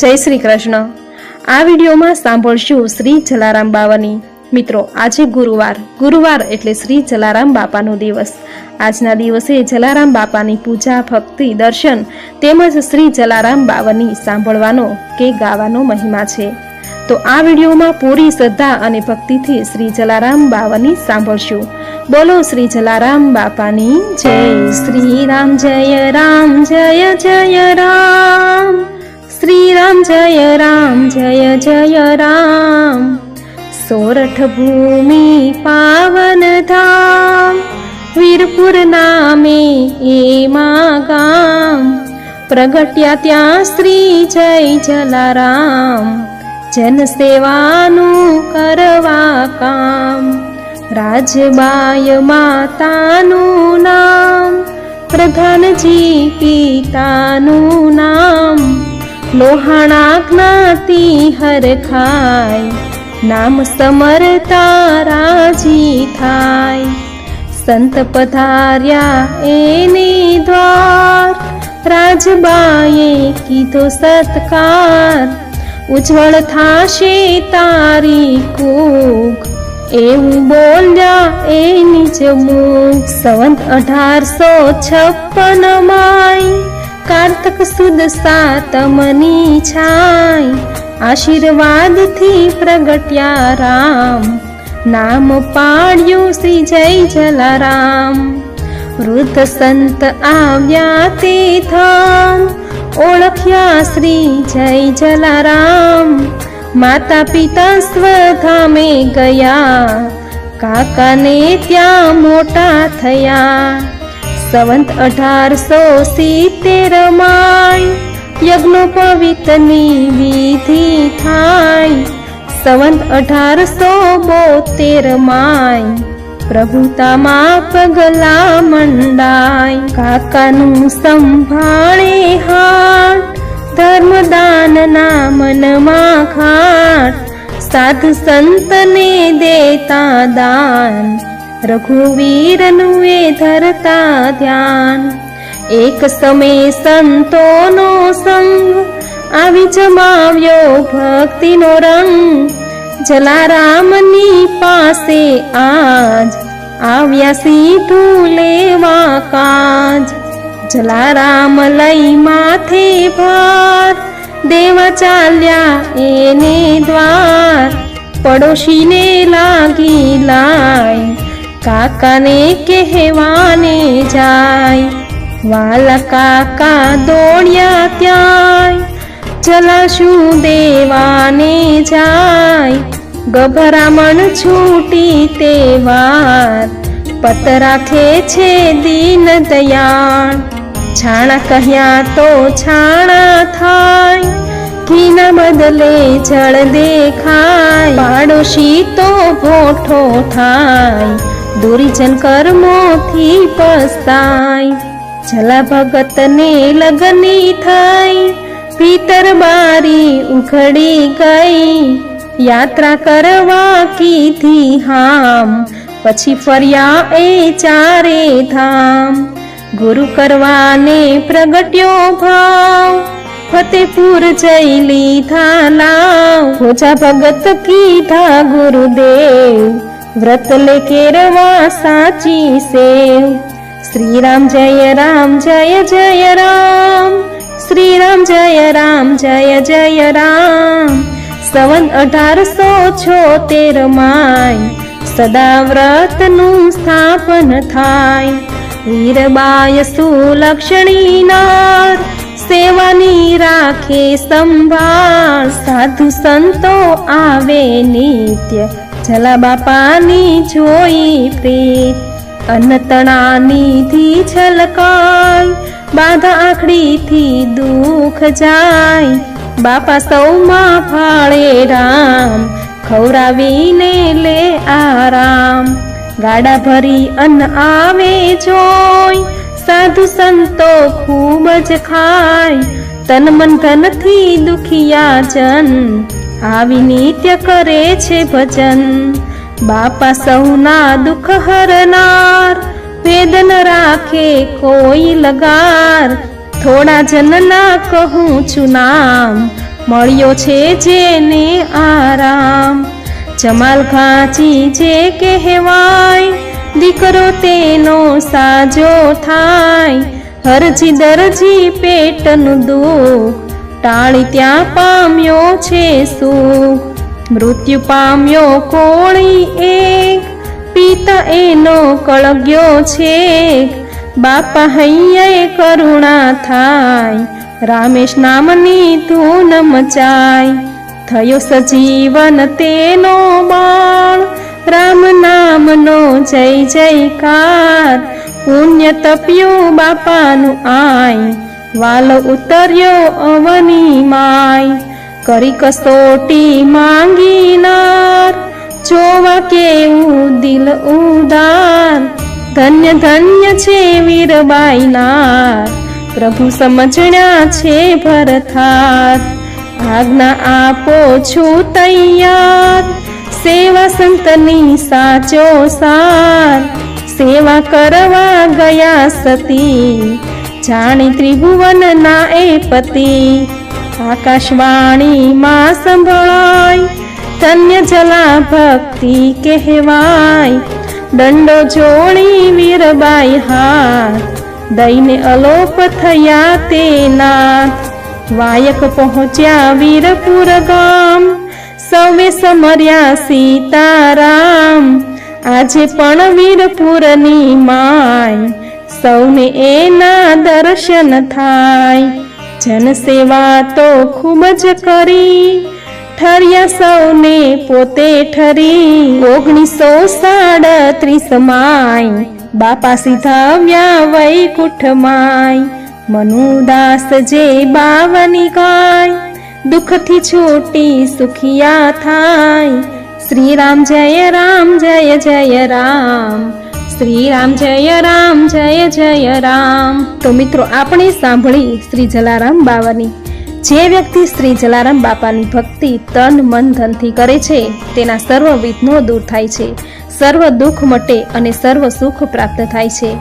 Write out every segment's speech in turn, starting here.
જય શ્રી કૃષ્ણ. આ વિડીયોમાં સાંભળશું શ્રી જલારામ બાવાની. મિત્રો, આજે ગુરુવાર. ગુરુવાર એટલે શ્રી જલારામ બાપાનો દિવસ. આજના દિવસે જલારામ બાપાની પૂજા, ભક્તિ, દર્શન તેમજ શ્રી જલારામ બાવાની સાંભળવાનો કે ગાવાનો મહિમા છે. તો આ વિડીયોમાં પૂરી શ્રદ્ધા અને ભક્તિથી શ્રી જલારામ બાવાની સાંભળશું. બોલો શ્રી જલારામ બાપાની જય. શ્રી રામ જય રામ, જય જય રામ. શ્રી રામ જય રામ જય જય રામ સોરઠ ભૂમિ પાવન ધામ વીરપુર નામે એમાં ગામ પ્રગટ્યા ત્યાં શ્રી જય જલારામ જન સેવાનું કરવા કામ રાજબાય માતાનું નામ પ્રધાનજી પિતાનું નામ લોહાણા જ્ઞાતિ હર ખાય નામ સમરતા રાજી થાય સંત પધાર્યા એને દ્વાર રાજબાએ કીધો સત્કાર ઉજ્જવળ થાશે તારી કૂક એવું બોલ્યા એની જ મુખ સંવંત અઢારસો છપ્પન માય કાર્તક સુદ સાતમની છાય. આશીર્વાદથી પ્રગટ્યા રામ. નામ પાડ્યું શ્રી જય જલારામ. વૃદ્ધ સંત આવ્યા તે ધામ ઓળખ્યા શ્રી જય જલારામ. માતા પિતા સ્વધામે ગયા. કાકાને ત્યાં મોટા થયા. સંવંત અઢારસો સિત્તેર માય. યજ્ઞો પવિત્રની વિધિ થાય. સંવંત અઢારસો બોતેર માય. પ્રભુતામાં પગલા મંડાય. કાકાનું સંભાળે હાટ ધર્મદાનના મનમાં ખાટ સાધુ સંતને દેતા દાન. રઘુવીરનું એ ધરતા ધ્યાન એક સમય સંતોનો સંગ આવી જમાવ્યો ભક્તિનો રંગ જલારામની પાસે આજ આવ્યા સીધું લેવા કાજ જલારામ લઈ માથે ભાર દેવા ચાલ્યા એને દ્વાર પડોશીને લાગી લાય કાકાને કહેવાને જાય, વાલા કાકા દોડ્યા ત્યાં જલાશું દેવાને જાય. ગભરામણ છૂટી તે વાર પત રાખે છે દીન દયાળ. છાણા કહ્યા તો છાણા થાય, ઘીના બદલે જળ દેખાય. પાડોશી તો ભોઠો થાય. દુરીજન કર્મોથી પસ્તાય. જલા ભગતને લગની થાય. ભીતર બારી ઉઘડી ગઈ. યાત્રા કરવા કીધી હામ. પછી ફર્યા એ ચારે ધામ. ગુરુ કરવાને પ્રગટ્યો ભાવ. ફતેપુર જઈ લીધા લાવ. ભગત કીધા ગુરુદેવ. વ્રત લે કેરવા સાચી સેવ શ્રી રામ જય રામ જય જય રામ શ્રી રામ જય રામ જય જય રામ સંવંત અઢારસો છોતેર માય સદા વ્રતનું સ્થાપન થાય વીરબાય સુલક્ષણી નાર સેવાની રાખે સંભાળ સાધુ સંતો આવે નિત્ય જલા બાપાની જોઈ પ્રીત અનતણાનીથી છલકાય, બાધા આખડીથી દુઃખ જાય. બાપા સૌમાં ફાળે રામ ખવરાવીને લે આરામ. ગાડા ભરી અન્ન આવે જોઈ, સાધુ સંતો ખૂબ જ ખાય. તન મન ધનથી દુખિયા જન આવી નિત્ય કરે છે ભજન. બાપા સૌના દુઃખ હરનાર, વેદન રાખે કોઈ લગાર. થોડા જનના કહું છું નામ, મળ્યો છે જેને આરામ. જમાલ ખાંચી જે કહેવાય, દીકરો તેનો સાજો થાય. હરજી દરજી પેટનું દુઃખ ટાળી ત્યાં પામ્યો છે સુખ. મૃત્યુ પામ્યો કોળી એક. પિતા એનો કળગ્યો છે બાપા હૈયે કરુણા થાય. રામેશ નામની ધૂન મચાય. થયો સજીવન તેનો બાળ રામ નામનો જય જયકાર. પુણ્ય તપ્યું બાપાનું આય. વાલ ઉતર્યો અવની માય કરી કસોટી માંગીનાર. જોવા કેવું દિલ ઉદાર. ધન્ય ધન્ય છે વીરબાઈનાર પ્રભુ સમજણ્યા છે ભરથાર. આજ્ઞા આપો છું તૈયાર. સેવા સંતની સાચો સાર. સેવા કરવા ગયા સતી. જાણી ત્રિભુવન ના એ પતિ. આકાશવાણી માં સંભળાય, ધન્ય જલા ભક્તિ કહેવાય. દંડો જોડી વીરબાઈ હાથ, દઈને અલોપ થયા તેના વાયક પહોંચ્યા વીરપુર ગામ, સૌએ સમર્યા સીતારામ. આજે પણ વીરપુરની માય સૌને એના દર્શન થાય. જનસેવા તો ખૂબ જ કરી. ઠર્યા સૌને પોતે ઠરી. ઓગણીસો સાડત્રીસ માય. બાપા સીધાવ્યા વૈકુંઠમાય. મનુદાસ જે બાવની ગાય. દુઃખથી છૂટી સુખિયા થાય. શ્રી રામ જય રામ, જય જય રામ. શ્રી રામ જય રામ, જય જય રામ. તો મિત્રો, આપણે સાંભળી શ્રી જલારામ બાવાની. જે વ્યક્તિ શ્રી જલારામ બાપાની ભક્તિ તન મન ધનથી કરે છે, તેના સર્વ વિઘ્નો દૂર થાય છે, સર્વ દુઃખ મટે અને સર્વ સુખ પ્રાપ્ત થાય છે.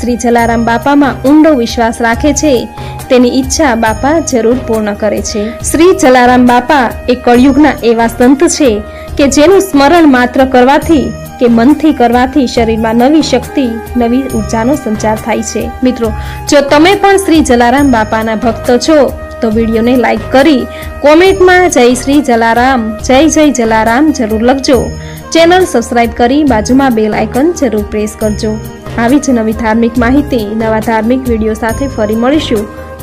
શ્રી જલારામ બાપામાં ઊંડો વિશ્વાસ રાખે છે તેની ઈચ્છા બાપા જરૂર પૂર્ણ કરે છે. શ્રી જલારામ બાપા એ કળયુગના એવા સંત છે કે જેનું સ્મરણ માત્ર કરવાથી કે મનથી કરવાથી શરીરમાં નવી શક્તિ, નવી ઉર્જાનો સંચાર થાય છે. મિત્રો, જો તમે પણ શ્રી જલારામ બાપાના ભક્ત છો, તો વિડીયોને લાઈક કરી કોમેન્ટમાં જય શ્રી જલારામ, જય જય જલારામ જરૂર લખજો. ચેનલ સબસ્ક્રાઇબ કરી બાજુમાં બેલ આઇકન જરૂર પ્રેસ કરજો. આવી જ નવી ધાર્મિક માહિતી, નવા ધાર્મિક વીડિયો સાથે ફરી મળીશું.